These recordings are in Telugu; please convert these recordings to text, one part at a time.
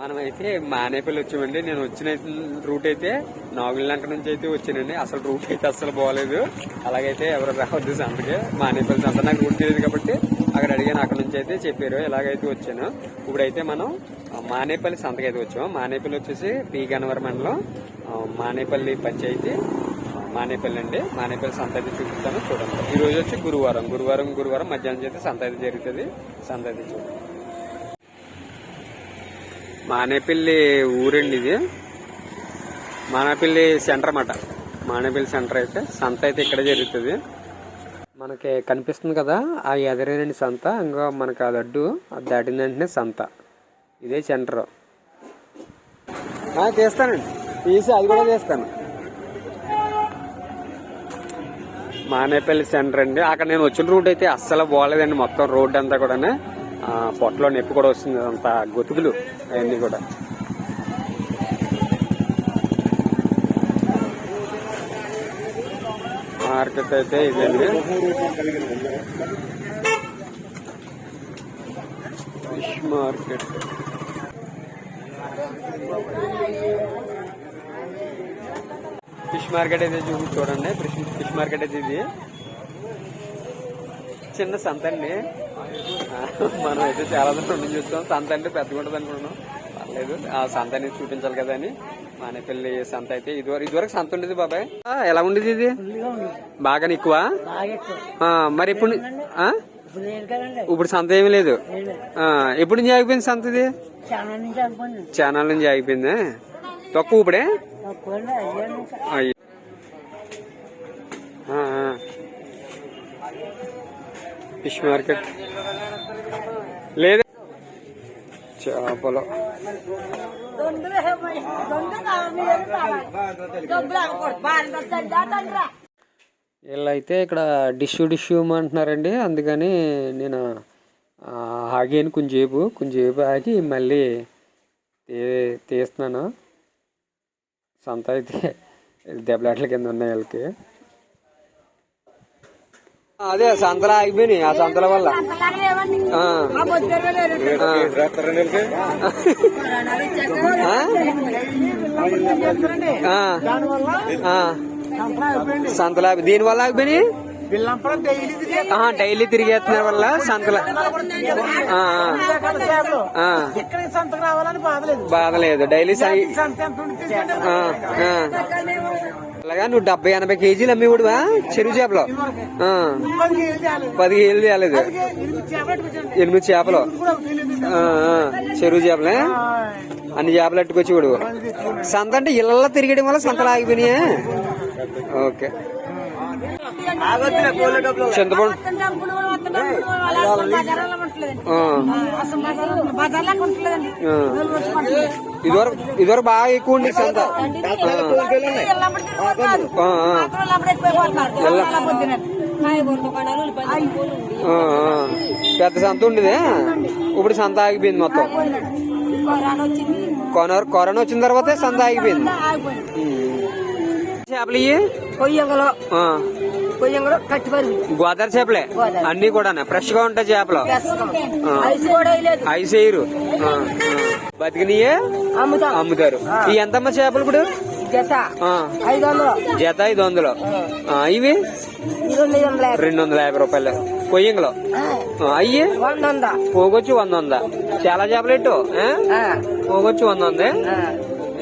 మనమైతే మానేపల్లి వచ్చామండి. నేను వచ్చిన రూట్ అయితే నాగులంక నుంచి అయితే వచ్చానండి. అసలు రూట్ అయితే అసలు బాగోలేదు అలాగైతే ఎవరు రావద్దు సంతకి. మానేపల్లి సంత నాకు రూట్ తెలియదు కాబట్టి అక్కడ అడిగాను. అక్కడ నుంచి అయితే చెప్పారు. ఇలాగైతే వచ్చాను. ఇప్పుడైతే మనం మానేపల్లి సంతకి అయితే వచ్చాము. మానేపల్లి వచ్చేసి పి గన్నవరం మండలం మానేపల్లి పంచాయతీ మానేపల్లి అండి. మానేపల్లి సంత అయితే చూపిస్తాను. చూడండి. ఈ రోజు వచ్చి గురువారం. గురువారం గురువారం మధ్యాహ్నం చేస్తే సంత అయితే జరుగుతుంది. సంత అయితే చూడండి. మానేపల్లి ఊరండి ఇది. మానేపల్లి సెంటర్ అన్నమాట. మానేపల్లి సెంటర్ అయితే సంత అయితే ఇక్కడ జరుగుతుంది. మనకి కనిపిస్తుంది కదా ఆ ఎదరేనండి సంత ఇంకా మనకి అది అడ్డు అది దాటిన వెంటనే సంత. ఇదే సెంటర్. తీస్తానండి. తీసి అది కూడా తీస్తాను. మానేపల్లి సెంటర్ అండి. అక్కడ నేను వచ్చిన రూట్ అయితే అస్సలు బాగలేదండి మొత్తం రోడ్ అంతా కూడా పొట్టలో నొప్పి కూడా వస్తుంది. అంత గొతుకులు అవన్నీ కూడా. మార్కెట్ అయితే ఇదండి. Fish market. ఫిష్ మార్కెట్ అయితే చూసి చూడండి. ఫిష్ ఫిష్ మార్కెట్ అయితే ఇది. చిన్న సంత అండి. మనం అయితే చాలా దూరం నుంచి చూస్తాం. సంత అంటే పెద్దగా ఉంటుంది అనుకున్నాం పర్లేదు. ఆ సంత అనేది చూపించాలి కదా అని మానేపల్లి సంత అయితే ఇదివరకు ఇదివరకు సంత ఉండేది బాబాయ్. ఎలా ఉండేది ఇది? బాగా ఎక్కువ? మరి ఇప్పుడు? ఇప్పుడు సంత ఏమీ లేదు. ఎప్పుడు నుంచి ఆగిపోయింది సంత ఇది? ఛానల్ నుంచి ఆగిపోయిందా. తక్కువ ఇప్పుడే? అయ్యి. Fish market. లేదు. చేపలు. వీళ్ళైతే ఇక్కడ డిష్యూ డిష్యూ అంటున్నారండి. అందుకని నేను ఆగాను కొంచెంసేపు కొంచెంసేపు ఆగి మళ్ళీ తీ తీస్తున్నాను. సంత అయితే దెబ్బలాట్ల కింద ఉన్నాయి వాళ్ళకి. అదే సంతలో ఆగిపోయినాయి ఆ సంతల వల్ల. సంతలో దీని వల్ల ఆగిపోయినాయి ఆహా, డైలీ తిరిగేస్తున్న వల్ల సంతల. బాధలేదు బాధలేదు డైలీ సంత అలాగా నువ్వు డెబ్బై ఎనభై కేజీలు అమ్మేవాడువా చెరువు చేపలు. పది కేజీలు తేలేదు. ఎనిమిది చేపలు. చెరువు చేపలే. అన్ని చేపలు అట్టుకొచ్చేవాడు. సంత అంటే ఇళ్ళల్లో తిరిగడం వల్ల సంతలు ఆగిపోయినాయా ఓకే. చింతపండు. ఇదివరకు ఇదివరకు బాగా ఎక్కువ ఉండి సంత. పెద్ద సంత ఉండేది? ఇప్పుడు సంత ఆగిపోయింది మొత్తం. కరోనా కరోనా వచ్చిన తర్వాతే సంత ఆగిపోయింది. చేపలు ఇవి కొయ్యంగలో కట్టిపరి గోదావరి చేపలే? అన్ని కూడా ఫ్రెష్గా ఉంటాయి. చేపలు ఐసు కూడా వేయలేదు ఐస్ వేయరు. బతికినయే? అమ్ముతాం అమ్ముతారు. ఈ ఎంతమ్మ చేపలు ఇప్పుడు? జత. ఐదు వందలు జత ఐదు వందలు ఆ, ఇవి? రెండు వందల యాభై రూపాయలు. కొయ్యంగలో. అయ్యి? పోగొచ్చు వంద వంద చాలా చేపలెట్టు ఆ? పోగొచ్చు వంద వంద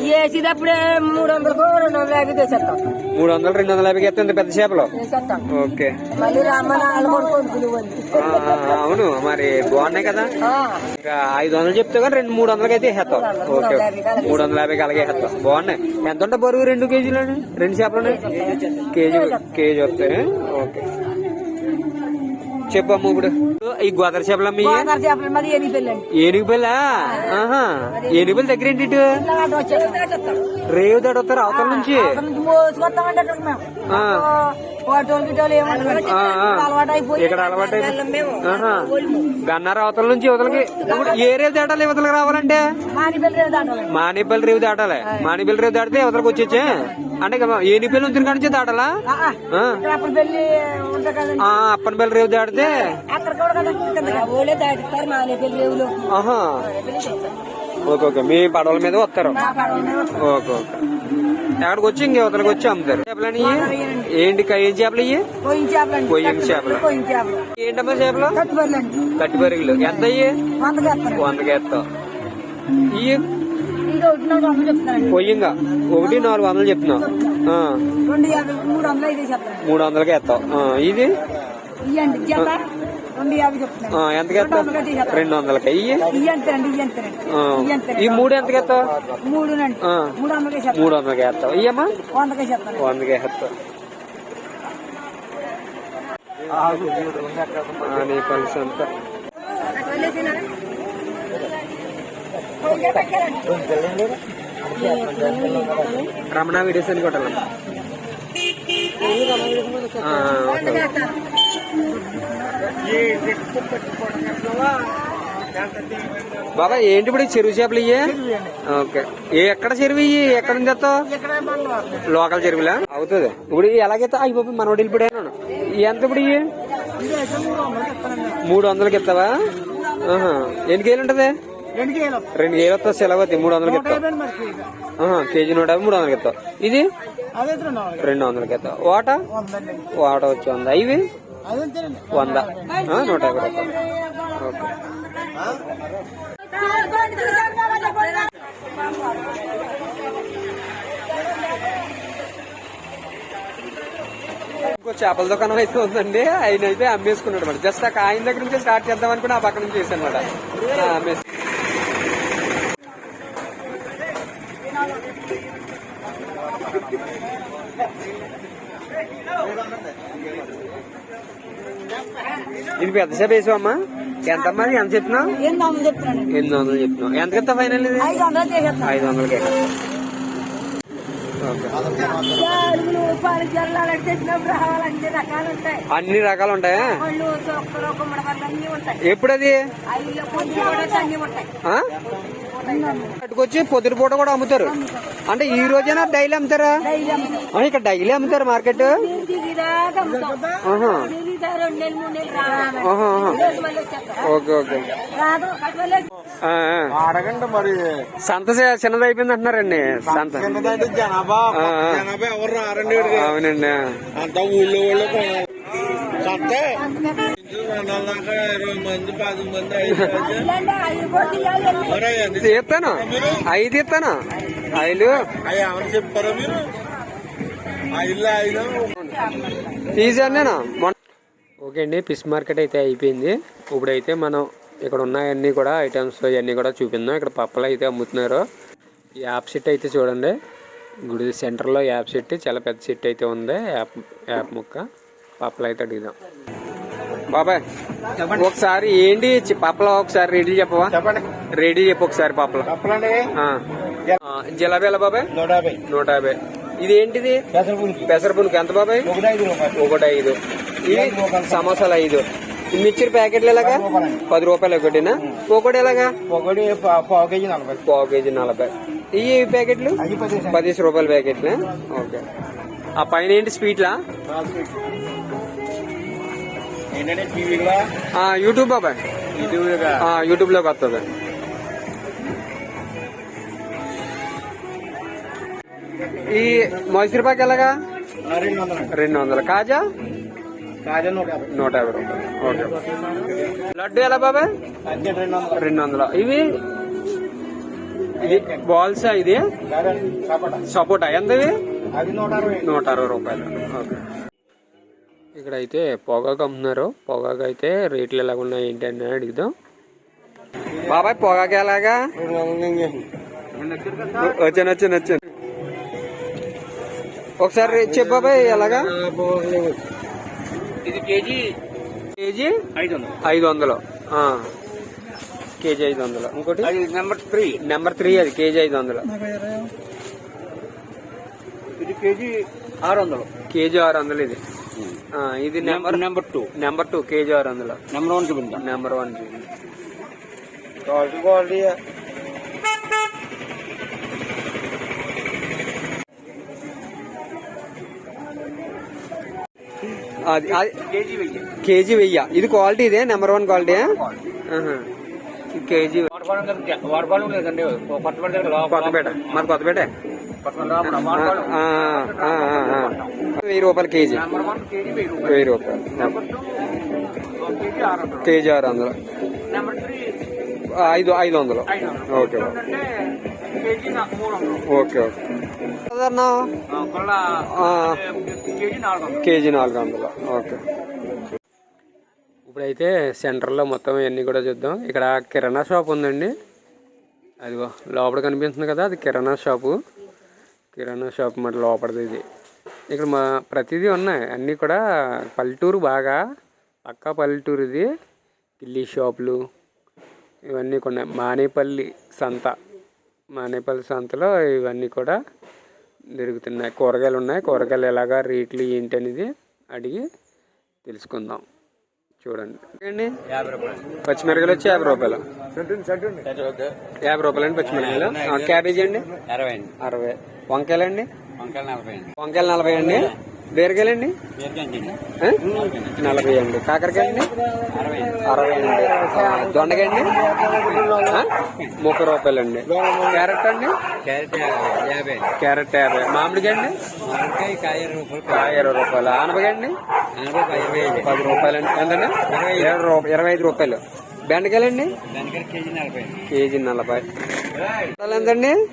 వేసేటప్పుడే మూడు వందలకు రెండు వందల యాభై మూడు వందలు రెండు వందల యాభైకి ఎత్తుంది పెద్ద చేపలు? ఓకే. అవును మరి బాగున్నాయి కదా? ఇంకా ఐదు వందలు చెప్తే కానీ రెండు మూడు వందలకి అయితే వేసేస్తాం ఓకే మూడు వందల యాభైకి అలాగే వేసేస్తాం బాగున్నాయి. ఎంత ఉంటాయి బరువు? రెండు కేజీలు రెండు చేపలు కేజీ కేజీ వస్తాయి. ఓకే. చెప్పు అమ్మ ఇప్పుడు. ఈ గోదావరి చేపలు అమ్మ ఏనుగు పిల్ల ఏనుగు పిల్ల దగ్గర ఏంటి ఇటు? రేవు దాటి వస్తారు అవతల నుంచి? మోసుకొస్తామండి అక్కడికి మేము. ఇక్కడ అలవాటు గన్నార అవతల నుంచి ఇవతలకి ఇప్పుడు ఏ రేవు దాటాలి ఇవతలకి రావాలంటే? మానిపల్లి రేవు దాటాలి. మానిపల్లి రేవు దాటితే ఇవతలకి వచ్చేచ్చే? అంటే ఏనిపల్లి నుంచి కాడి నుంచి దాటాలా? అప్పనపల్లి రేవు దాటితే ఆహా. Okay okay. మీ పడవల మీద వస్తారు. Okay okay. ఎక్కడికి వచ్చి ఇంకెవతలకి వచ్చి అమ్ముతారు? చేపలని? ఏంటి ఏం చేపలు ఇవి కొయ్యం చేపలు. చేపలు. ఏంటమ్మా చేపలు? కట్టుబడులండి. కట్టి బరిగిలు ఎంత అయ్యి వందకి ఎత్తావు ఇవి ఇది ఒకటి నాలుగు వందలు చెప్తానండి కొయ్యంగా. ఒకటి నాలుగు వందలు యాభై మూడు వందలకి ఎత్తావు ఆ, ఇది? ఎంతకి రెండు వందలకి ఈ మూడు ఎంతకి ఎత్తావు. మూడు మూడు వందలకి ఎత్తావు ఇయ్యమ్మా? వందకే ఆ, నీ పలుసు అంతా రమణ వీడియోస్ అని కొట్టాలమ్మా. బాబా ఏంటి ఇప్పుడు చెరువు చేపలు ఇయ్యే? ఓకే. ఏ ఎక్కడ చెరువు ఇయ్యి? ఎక్కడ నుంచి తెస్తావు? లోకల్ చెరువులా? అవుతుంది. ఇప్పుడు ఎలాగైతే అయ్యి బాబు మనోడు వెళ్ళిపోయాను ఎంత ఇప్పుడు ఇయ్యి? మూడు వందలకి ఇస్తావా. ఎన్ని కేజీలు ఉంటది? రెండు కేజీలు. వస్తా సెలవు అవుతాయి మూడు వందలకి ఇస్తావు. కేజీ. నూట యాభై మూడు వందలకి ఇస్తావు. ఇది? రెండు వందలకి. ఇస్తావు. వాట? వాట వచ్చి వంద. ఇవి? వంద. నూట యాభై ఇంకో చేపల దుకాణం అయితే ఉందండి. ఆయన అయితే అమ్మేసుకున్నాడు అనమాట జస్ట్ ఆ ఆయన దగ్గర నుంచి స్టార్ట్ చేద్దాం అనుకుని ఆ పక్క నుంచి చేశాను అనమాట అమ్మేసి పెద్ద చేప వేసావమ్మా? ఎంతమ్మా ఇది ఎంత చెప్తున్నావు ఎనిమిది వందలు చెప్తున్నావు ఎంత ఇస్తా ఫైనల్ ఇది? ఐదు వందలకి అన్ని రకాలు ఉంటాయి? ఎప్పుడది? పట్టుకొచ్చి పొద్దున పూట కూడా అమ్ముతారు. అంటే ఈ రోజైనా డైలీ అమ్ముతారా? ఇక్కడ డైలీ అమ్ముతారు మార్కెట్. Okay okay. అడగండి మరి. సంత చిన్నది అయిపోయింది అంటున్నారండి సంత. జనాభా ఎవరు రారండి. అవునండి అంతా ఊళ్ళో వాళ్ళు. సంతే? రెండు దాకా ఐదు తీస్తాను ఐదు. ఇస్తాను ఐదు చెప్పారా మీరు తీసాను ఓకే అండి ఫిష్ మార్కెట్ అయితే అయిపోయింది. ఇప్పుడైతే మనం ఇక్కడ ఉన్నాయన్నీ కూడా ఐటమ్స్ ఇవన్నీ కూడా చూపిందాం ఇక్కడ పప్పలు అయితే అమ్ముతున్నారు. యాప్ సెట్ అయితే చూడండి. గుడి సెంటర్లో యాప్ సెట్ చాలా పెద్ద సెట్ అయితే ఉంది. యాప్ యాప్ ముక్క. పప్పలు అయితే అడుగుదాం. బాబాయ్ ఒకసారి ఏంటి పప్పలు ఒకసారి రెడీ చెప్పవా? చెప్పండి. రెడీ చెప్పు ఒకసారి పప్పలు జిలాబీ ఎలా బాబాయ్? నూట యాభై. నూట యాభై. ఇది ఏంటిది? పెసరపునికి ఎంత బాబాయ్? ఒకటి ఐదు ఇవి సమోసాలు ఐదు. మిక్చర్ ప్యాకెట్లు ఎలాగా? పది రూపాయలు ఒకటినా? ఒకటి ఎలాగా? ఒకటి పావు కేజీ నలభై. పావు కేజీ నలభై. ఈ ప్యాకెట్లు? పదిహేను రూపాయల ప్యాకెట్లు. ఓకే. ఆ పైన ఏంటి స్వీట్లా? ఏంటంటే టీవీలో ఆ, యూట్యూబ్ బాబాయ్. యూట్యూబ్లోకి వస్తుంది ఈ మైసూర్ పాక్ ఎలాగా? రెండు వందలు కాజా? కాజా నూట యాభై. రూపాయలు. ఓకే. లడ్డు ఎలా బాబాయ్? రెండు వందలు. ఇవి? ఇది బాల్స్ ఇది? సపోటా. ఎంత ఇవి? నూట అరవై రూపాయలు. ఓకే. ఇక్కడ అయితే పొగాకు అమ్ముతున్నారు. పొగాకు అయితే రేట్లు ఎలాగ ఉన్నాయి ఏంటి అని అడుగుదాం. బాబాయ్ పొగాకు ఎలాగా? వచ్చాను వచ్చాను వచ్చాను ఒకసారి చెప్పు బాబాయ్ ఎలాగా? ఇది కేజీ కేజీ? ఐదు వందలు. కేజీ ఐదు వందలు ఇంకోటి నెంబర్ త్రీ. నెంబర్ త్రీ అది కేజీ ఐదు వందలు ఇది కేజీ ఆరు వందలు కేజీ ఆరు వందలు ఇది. ఇది number number two number two kg ఆరు వందలు నెంబర్ వన్ చూపించాం. నెంబర్ వన్ క్వాలిటీ క్వాలిటీ అది అది కేజీ వెయ్యి. కేజీ వెయ్యి. ఇది క్వాలిటీ ఇదే? Number one quality kg Kothapeta. మరి కొత్తపేట? వెయ్యి రూపాయలు కేజీ. వెయ్యి రూపాయలు. కేజీ ఆరు వందలు. ఐదు ఐదు వందలు. Okay okay. ఓకే సాధారణ కేజీ నాలుగు వందలు. ఓకే. ఇప్పుడైతే సెంటర్లో మొత్తం ఇవన్నీ కూడా చూద్దాం. ఇక్కడ కిరాణా షాప్ ఉందండి. అదిగో లోపల కనిపిస్తుంది కదా అది కిరాణా షాపు. కిరాణా షాప్ మరి లోపలిది ఇది. ఇక్కడ మా ప్రతిదీ ఉన్నాయి. అన్నీ కూడా పల్లెటూరు బాగా. పక్కా పల్లెటూరు ఇది కిల్లీ షాపులు ఇవన్నీ కూడా మానేపల్లి సంత. మానేపల్లి సంతలో ఇవన్నీ కూడా దొరుకుతున్నాయి. కూరగాయలు ఉన్నాయి. కూరగాయలు ఎలాగా రేట్లు ఏంటి అనేది అడిగి తెలుసుకుందాం. చూడండి. అండి యాభై రూపాయలు. పచ్చిమిరకాయలు వచ్చి యాభై రూపాయలు. యాభై రూపాయలు అండి పచ్చిమిరకాయలు ఆ, క్యాబేజీ అండి? అరవై అండి. అరవై. వంకాయలు అండి. వంకాయలు నలభై అండి. వంకాయలు నలభై అండి. బీరకాయలు? నలభై అండి. కాకరకాయ అండి? అరవై అండి. ఆ, దొండకాయ అండి? ఆ? ముప్పై రూపాయలు అండి. క్యారెట్ అండి? క్యారెట్ యాభై క్యారెట్ యాభై. మామిడికాయ అండి? వంకాయ కాయ ఇరవై రూపాయలు కాయ ఇరవై రూపాయలు. ఆనపకాయ అండి? ఎనభై ఇరవై ఐదు పది రూపాయలు అండి. ఎంతండి? ఇరవై ఐదు. రూపాయలు. బెండకాయలు అండి. దానికన్నా కేజీ నలభై. ఎంతండి?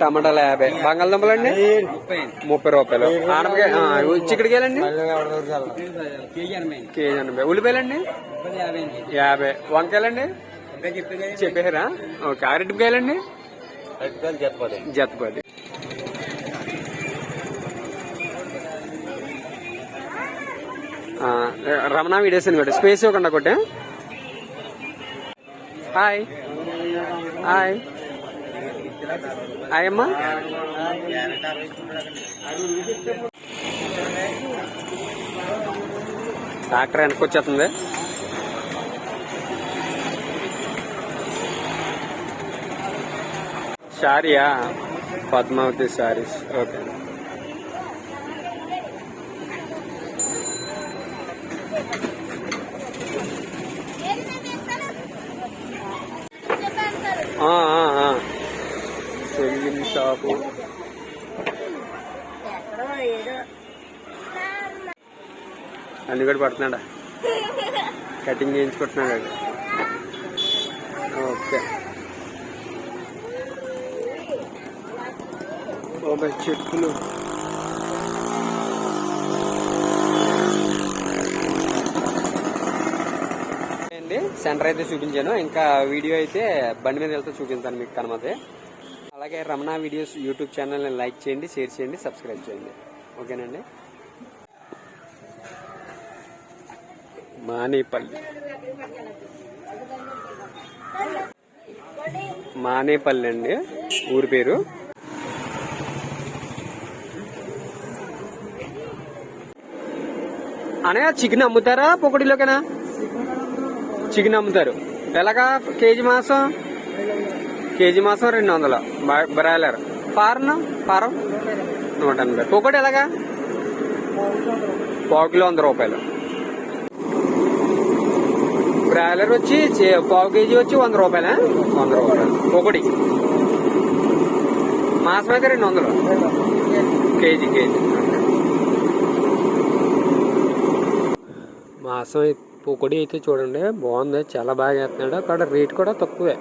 టమాటాలు యాభై. బంగాళదుంపలు అండి? ముప్పై అండి. ముప్పై రూపాయలు. ఆనపకాయ చిక్కుడుకాయలండి? కేజీ ఎనభై. ఉల్లిపాయలండి? యాభై. అండి యాభై వంకాయలండి? చెప్పారా ఓకే. అరటికాయలండి? రూపాయలు చెప్పదు జత పది ఆ, రమణ వీడియోస్ అని స్పేస్ ఇవ్వకుండా కొట్టే హాయ్. హాయ్. హాయ్ డాక్టర్ వెనక్కి వచ్చేస్తుంది. శారీయా? పద్మావతి శారీస్. ఓకే ఆ, ఆ, ఆ. సెల్లింగ్ షాపు ఎక్కడో ఏదో అన్ని కూడా పడుతున్నాడా? కటింగ్ చేయించుకుంటున్నాడు ఓకే. ఓకే చెప్పులు అండి సెంటర్ అయితే చూపించాను. ఇంకా వీడియో అయితే బండి మీద వెళ్తే చూపించాను మీకు కనమతే అలాగే రమణ వీడియోస్ యూట్యూబ్ ఛానల్ని లైక్ చేయండి షేర్ చేయండి సబ్స్క్రైబ్ చేయండి. ఓకేనండి? మానేపల్లి. మానేపల్లి అండి. ఊరి పేరు? అనగా చికెన్ అమ్ముతారా పొకడిలోకేనా చికెన్ అమ్ముతారు. ఎలాగా? కేజీ మాసం? కేజీ మాసం రెండు వందలు. బ్రాయిలర్. పారను? పారం? నూట ఎనభై. పొకటి ఎలాగా? పావు కిలో వంద రూపాయలు. బ్రాయిలర్ వచ్చి చే- పావు కేజీ వచ్చి వంద రూపాయలే? వంద రూపాయలు. ఒకటి. మాసం అయితే రెండు వందలు. Kg kg. మాసం పొకడి అయితే చూడండి బాగుంది. చాలా బాగా వేస్తున్నాడు. అక్కడ రేట్ కూడా తక్కువే.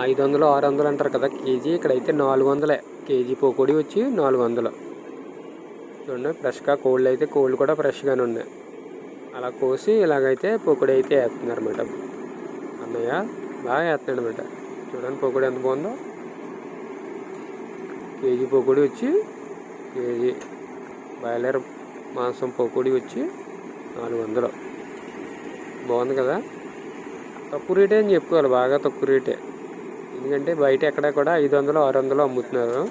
ఐదు వందలు ఆరు వందలు అంటారు కదా కేజీ. ఇక్కడైతే నాలుగు వందలే. కేజీ పొకడి వచ్చి నాలుగు వందలు. చూడండి ఫ్రెష్గా కోళ్ళు అయితే కోళ్ళు కూడా ఫ్రెష్గానే ఉన్నాయి. అలా కోసి ఇలాగైతే పొకుడు అయితే వేస్తున్నారు అనమాట అన్నయ్య బాగా వేస్తున్నాడు అనమాట చూడండి పొకుడు ఎంత బాగుందో. కేజీ పొకుడి వచ్చి కేజీ బాయిలర్ మాంసం పొకుడి వచ్చి నాలుగు వందలు. బాగుంది కదా? తక్కువ రేటే అని చెప్పుకోవాలి బాగా తక్కువ రేటే. ఎందుకంటే బయట ఎక్కడ కూడా ఐదు వందలు ఆరు వందలు అమ్ముతున్నారు.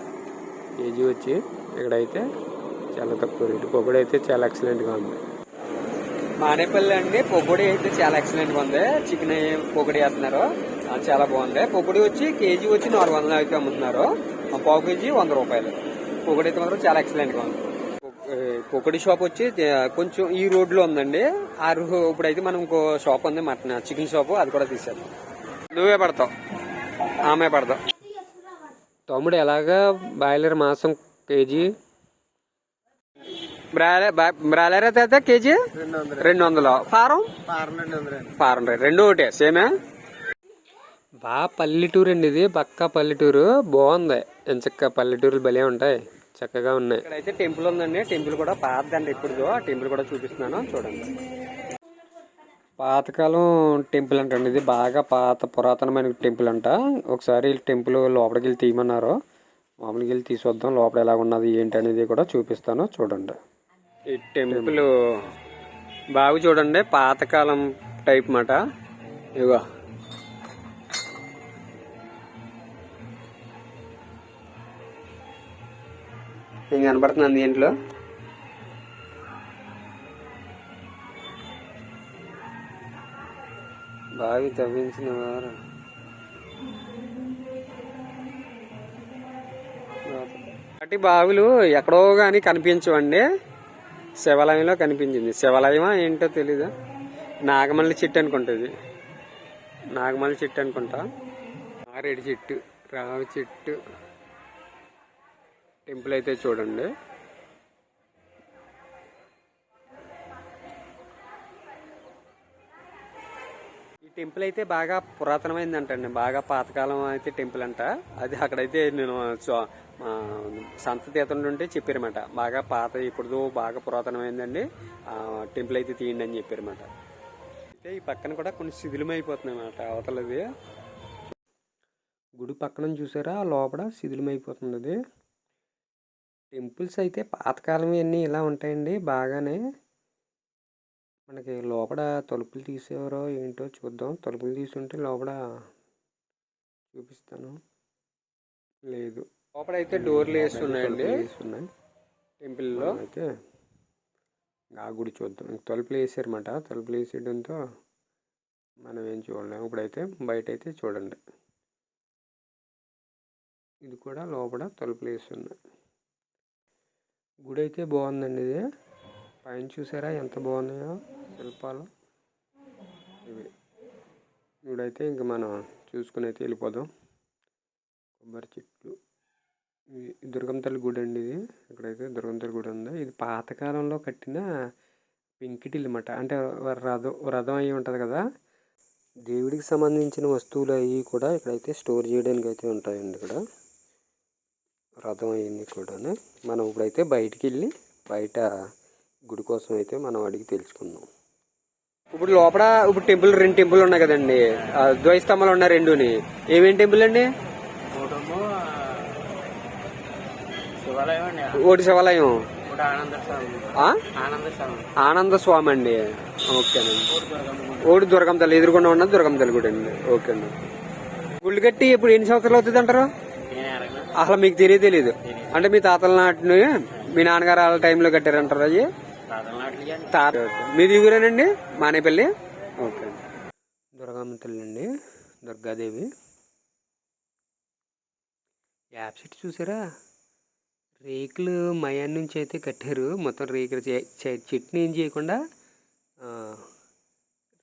కేజీ వచ్చి ఇక్కడైతే చాలా తక్కువ రేటు. పొగడైతే అయితే చాలా ఎక్సలెంట్గా ఉంది. మానేపల్లి అండి. పొగడి అయితే చాలా ఎక్సలెంట్గా ఉంది. చికెన్ పొగడి వేస్తున్నారు. చాలా బాగుంది. పొగడి వచ్చి కేజీ వచ్చి నాలుగు వందలు అయితే అమ్ముతున్నారు. పావు కేజీ వంద రూపాయలు. పొగడి అయితే మాత్రం చాలా ఎక్సలెంట్గా ఉంది. పొగడి షాప్ వచ్చి కొంచెం ఈ రోడ్లో ఉందండి. ఆ ఇప్పుడైతే మనం ఇంకో షాప్ ఉంది మటన్ చికెన్ షాప్ అది కూడా తీసేద్దాం. నువ్వే పడతావు. ఆమె పడతావు. తమ్ముడు ఎలాగా? బాయిలర్ మాంసం కేజీ బ్రాయిలర్ బా- బ్రాయిలర్ అయితే అయితే కేజీ? రెండు వందలు ఫారం? ఫారం రెండు. ఒకటే. సేమే? బాగా పల్లెటూరు అండి ఇది. పక్కా పల్లెటూరు. బాగుంది. ఎంచక్క పల్లెటూరులు భలే ఉంటాయి. చక్కగా ఉన్నాయి. ఇక్కడైతే టెంపుల్ ఉందండి. టెంపుల్ కూడా పాతదండి ఇప్పుడు ఆ టెంపుల్ కూడా చూపిస్తున్నాను. చూడండి. పాతకాలం టెంపుల్ అంటండి ఇది. బాగా పాత పురాతనమైన టెంపుల్ అంట. ఒకసారి ఈ టెంపుల్ లోపలికి వెళ్ళి తీయమన్నారు. మామూలుగా వెళ్ళి తీసుకొద్దాం. లోపల ఎలా ఉన్నది ఏంటి అనేది కూడా చూపిస్తాను. చూడండి. ఈ టెంపుల్ బాగా చూడండి పాతకాలం టైప్ మాట. ఇగో ఏం కనబడుతుంది దీంట్లో బావి తవ్వించిన వారు. అటు బావులు ఎక్కడో కానీ కనిపించవండి. శివాలయంలో కనిపించింది. శివాలయమా ఏంటో తెలీదు. నాగమల్లి చెట్టు అనుకుంటుంది. నాగమల్లి చెట్టు అనుకుంటా. మారేడు చెట్టు రావి చెట్టు. టెంపుల్ అయితే చూడండి. టెంపుల్ అయితే బాగా పురాతనమైంది అంటండి బాగా పాతకాలం అయితే టెంపుల్ అంట. అది అక్కడైతే నేను చూ- సంత ఉంటే చెప్పారన్నమాట. బాగా పాత ఇప్పుడు బాగా పురాతనమైందండి. టెంపుల్ అయితే తీయండి అని చెప్పారన్నమాట. అయితే ఈ పక్కన కూడా కొన్ని శిథిలమైపోతున్నాయి అన్నమాట అవతలది. గుడి పక్కన చూసారా? లోపల శిథిలమైపోతుంది అది టెంపుల్స్ అయితే పాతకాలం ఇవన్నీ ఇలా ఉంటాయండి బాగానే. మనకి లోపల తలుపులు తీసేవారో ఏంటో చూద్దాం. తలుపులు తీసుంటే లోపల చూపిస్తాను. లేదు. లోపల అయితే డోర్లు వేస్తున్నాయండి. వేస్తున్నాయి. టెంపుల్లో. అయితే ఆ గుడి చూద్దాం. తలుపులు వేసారన్నమాట. తలుపులు వేసేయడంతో మనం ఏం చూడలేము ఇప్పుడైతే బయట అయితే చూడండి. ఇది కూడా లోపల తలుపులు వేస్తున్నాయి. గుడి అయితే బాగుందండి ఇది. పైన చూసారా? ఎంత బాగున్నాయో. శిల్పాలు ఇవి ఇప్పుడైతే ఇంక మనం చూసుకుని అయితే వెళ్ళిపోదాం. కొబ్బరి చెట్లు. దుర్గం తల్లి గుడి అండి ఇది. ఇక్కడైతే దుర్గం తల్లి గుడి ఉంది. ఇది పాతకాలంలో కట్టిన పెంకిటిల్లు అన్నమాట. అంటే రథం రథం అయి ఉంటుంది కదా. దేవుడికి సంబంధించిన వస్తువులు అవి కూడా ఇక్కడైతే స్టోర్ చేయడానికి అయితే ఉంటాయండి ఇక్కడ. రథం అయింది కూడా మనం ఇప్పుడైతే బయటికి వెళ్ళి బయట గుడి కోసం అయితే మనం అడిగి తెలుసుకుందాం. ఇప్పుడు లోపల ఇప్పుడు టెంపుల్ రెండు టెంపుల్ ఉన్నాయి కదండి. ఆ ద్వయ స్తంభాలు ఉన్నాయి రెండుని. ఏమేం టెంపుల్ అండి? ఒకటి శివాలయం ఆనంద స్వామి అండి. ఓకేనండి ఓడి దుర్గం తల్లి ఎదురుకుండా ఉన్నది దుర్గం తల్లి గుడి అండి. ఓకే అండి. గుళ్ళు కట్టి ఇప్పుడు ఎన్ని సంవత్సరాలు అవుతుంది అంటారు? అసలు మీకు తెలియదు. తెలియదు. అంటే మీ తాతల నాటిని మీ నాన్నగారు వాళ్ళ టైంలో కట్టారంటారు అయ్యి రాజనాట్లుగా తాత. మీది ఊరేనండి? మానేపల్లి? ఓకే. దుర్గమ్మ తల్లి అండి దుర్గాదేవి. యాప్ సెట్ చూసారా? రేకులు మయాన్ నుంచి అయితే కట్టారు. మొత్తం రేకులు చే- ఏం చేయకుండా ఆ,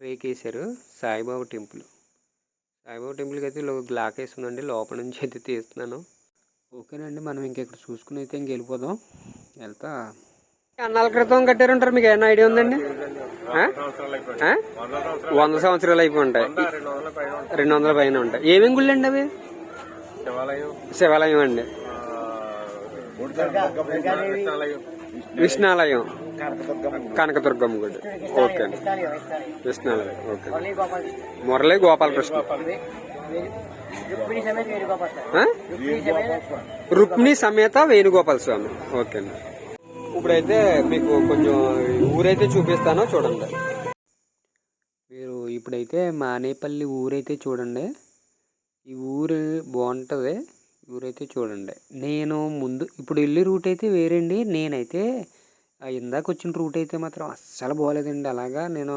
రేకేసారు సాయిబాబా టెంపుల్. సాయిబాబా టెంపుల్కి అయితే గ్లాక్ బ్లాక్ వేస్తుందండి లోపల నుంచి అయితే తీస్తున్నాను. ఓకేనండి మనం ఇంకెక్కడ చూసుకుని అయితే ఇంక వెళ్ళిపోదాం. వెళ్తా. అన్నాల క్రితం కట్టారంటారు మీకు ఏమైనా ఐడియా ఉందండి? వంద సంవత్సరాలు అయిపోయి ఉంటాయి రెండు వందల పైన ఉంటాయి. ఏమేమి గుళ్ళు అండి అవి? శివాలయం. అండి. విష్ణాలయం. కనకదుర్గమ్మ గుడి. ఓకే అండి. విష్ణాలయం. ఓకే. మురళి గోపాలకృష్ణ? రుక్మిణి సమేత వేణుగోపాల స్వామి. ఓకే అండి. ఇప్పుడైతే మీకు కొంచెం ఊరైతే చూపిస్తానో చూడండి. మీరు ఇప్పుడైతే మానేపల్లి ఊరైతే చూడండి. ఈ ఊరు బాగుంటుంది. ఊరైతే చూడండి. నేను ముందు ఇప్పుడు వెళ్ళే రూట్ అయితే వేరండి. నేనైతే ఆ ఇందాక వచ్చిన రూట్ అయితే మాత్రం అస్సలు బాగోలేదండి అలాగా నేను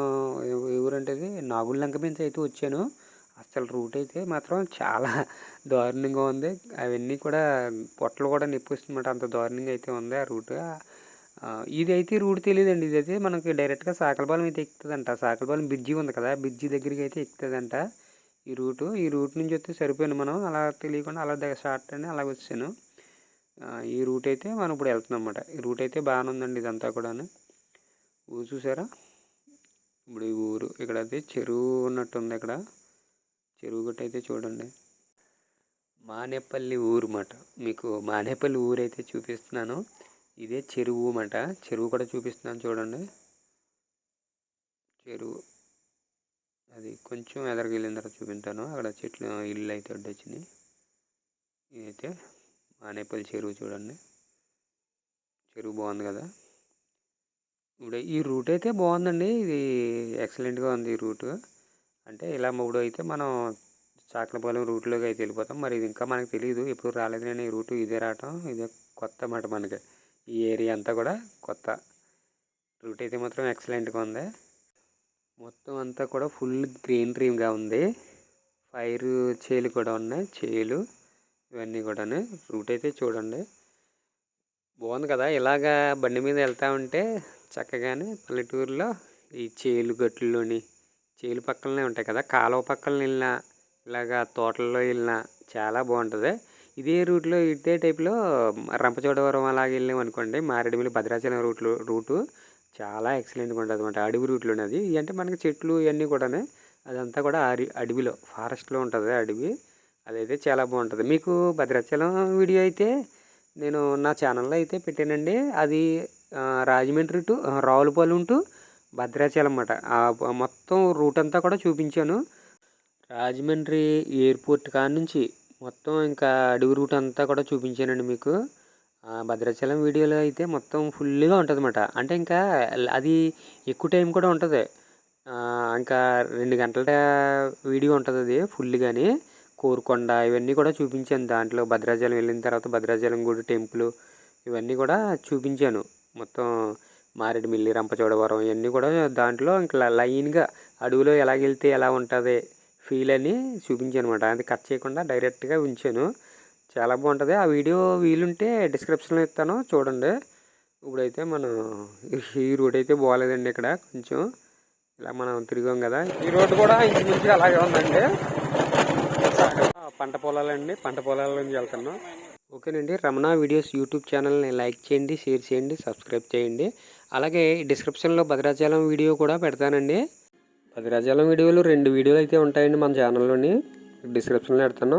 ఎవరంటేది నాగుల ఊరంటే ఇది అయితే వచ్చాను. అసలు రూట్ అయితే మాత్రం చాలా దారుణంగా ఉంది. అవన్నీ కూడా పొట్టలు కూడా నొప్పి వస్తుందన్నమాట అంత దారుణంగా అయితే ఉంది ఆ రూట్. ఇది అయితే రూట్ తెలియదండి ఇది అయితే మనకి డైరెక్ట్గా సాకలపాలెం అయితే ఎక్కుతుందంట. సాకలపాలెం బ్రిడ్జి ఉంది కదా బ్రిడ్జి దగ్గరికి అయితే ఎక్కుతుందంట ఈ రూటు. ఈ రూట్ నుంచి వస్తే సరిపోయాను మనం అలా తెలియకుండా అలా దగ్గర షార్ట్ అని అలా వచ్చాను. ఈ రూట్ అయితే మనం ఇప్పుడు వెళ్తున్నాం అన్నమాట ఈ రూట్ అయితే బాగానే ఉందండి ఇదంతా కూడాను. ఊరు చూసారా? ఇప్పుడు ఈ ఊరు ఇక్కడ అయితే చెరువు ఉన్నట్టు ఉంది ఇక్కడ చెరువు గట్ట అయితే చూడండి. మానేపల్లి ఊరు మాట. మీకు మానేపల్లి ఊరు అయితే చూపిస్తున్నాను. ఇదే చెరువు అన్నమాట. చెరువు కూడా చూపిస్తున్నాను చూడండి. చెరువు. అది కొంచెం ఎదరికి వెళ్ళిన తర్వాత చూపించాను. అక్కడ చెట్లు ఇల్లు అయితే వచ్చినాయి ఇదైతే మానేపల్లి చెరువు చూడండి. చెరువు బాగుంది కదా. ఇప్పుడు ఈ రూట్ అయితే బాగుందండి. ఇది ఎక్సలెంట్గా ఉంది ఈ రూట్. అంటే ఇలా మూడు అయితే మనం చాకలపాలెం రూట్లోకి అయితే వెళ్ళిపోతాం. మరి ఇది ఇంకా మనకు తెలియదు ఎప్పుడు రాలేదు నేను ఈ రూటు ఇదే రావటం. ఇదే కొత్త మాట మనకి. ఈ ఏరియా అంతా కూడా కొత్త. రూట్ అయితే మాత్రం ఎక్సలెంట్గా ఉంది. మొత్తం అంతా కూడా ఫుల్ గ్రీనరీగా ఉంది. ఫైర్ చేలు కూడా ఉన్నాయి. చేలు ఇవన్నీ కూడాను. రూట్ అయితే చూడండి. బాగుంది కదా? ఇలాగా బండి మీద వెళ్తా ఉంటే చక్కగానే పల్లెటూరులో ఈ చేలు గట్లలోని చేలు పక్కలనే ఉంటాయి కదా? కాలువ పక్కన వెళ్ళినా ఇలాగా తోటల్లో వెళ్ళినా చాలా బాగుంటుంది. ఇదే రూట్లో ఇదే టైప్లో రంపచోడవరం అలాగే వెళ్ళాం అనుకోండి మారేడుమిల్లి భద్రాచలం రూట్లో రూటు చాలా ఎక్సలెంట్గా ఉంటుంది అనమాట అడవి రూట్లో ఉన్నది అంటే మనకి చెట్లు ఇవన్నీ కూడానే అదంతా కూడా అడి అడవిలో ఫారెస్ట్లో ఉంటుంది అడవి. అదైతే చాలా బాగుంటుంది. మీకు భద్రాచలం వీడియో అయితే నేను నా ఛానల్లో అయితే పెట్టానండి. అది రాజమండ్రి టు రావులపాలెం టు భద్రాచలం అన్నమాట. మొత్తం రూట్ అంతా కూడా చూపించాను. రాజమండ్రి ఎయిర్పోర్ట్ కాడ నుంచి మొత్తం ఇంకా అడవి రూట్ అంతా కూడా చూపించానండి మీకు. భద్రాచలం వీడియోలో అయితే మొత్తం ఫుల్గా ఉంటుంది అన్నమాట అంటే ఇంకా అది ఎక్కువ టైం కూడా ఉంటుంది. ఇంకా రెండు గంటల వీడియో ఉంటుంది అది ఫుల్గాని కోరుకొండ ఇవన్నీ కూడా చూపించాను దాంట్లో. భద్రాచలం వెళ్ళిన తర్వాత భద్రాచలం గుడి టెంపుల్ ఇవన్నీ కూడా చూపించాను. మొత్తం మారేడుమిల్లి రంపచోడవరం ఇవన్నీ కూడా దాంట్లో ఇంకా లైన్గా అడవిలో ఎలాగెళ్తే ఎలా ఉంటుంది ఫీల్ అని చూపించాను అనమాట అది కట్ చేయకుండా డైరెక్ట్గా ఉంచాను. చాలా బాగుంటుంది. ఆ వీడియో వీలుంటే డిస్క్రిప్షన్లో ఇస్తాను. చూడండి. ఇప్పుడైతే మనం ఈ రోడ్ అయితే బాగాలేదండి ఇక్కడ. కొంచెం ఇలా మనం తిరిగాం కదా. ఈ రోడ్డు కూడా ఇంచుమించు అలాగే ఉందండి. పంట పొలాలండి. పంట పొలాల నుంచి వెళ్తున్నాం. ఓకేనండి. రమణ వీడియోస్ యూట్యూబ్ ఛానల్ని లైక్ చేయండి షేర్ చేయండి సబ్స్క్రైబ్ చేయండి. అలాగే డిస్క్రిప్షన్లో భద్రాచలం వీడియో కూడా పెడతానండి. భద్రాచలం వీడియోలు రెండు వీడియోలు అయితే ఉంటాయండి మన ఛానల్లోని డిస్క్రిప్షన్లో పెడతాను.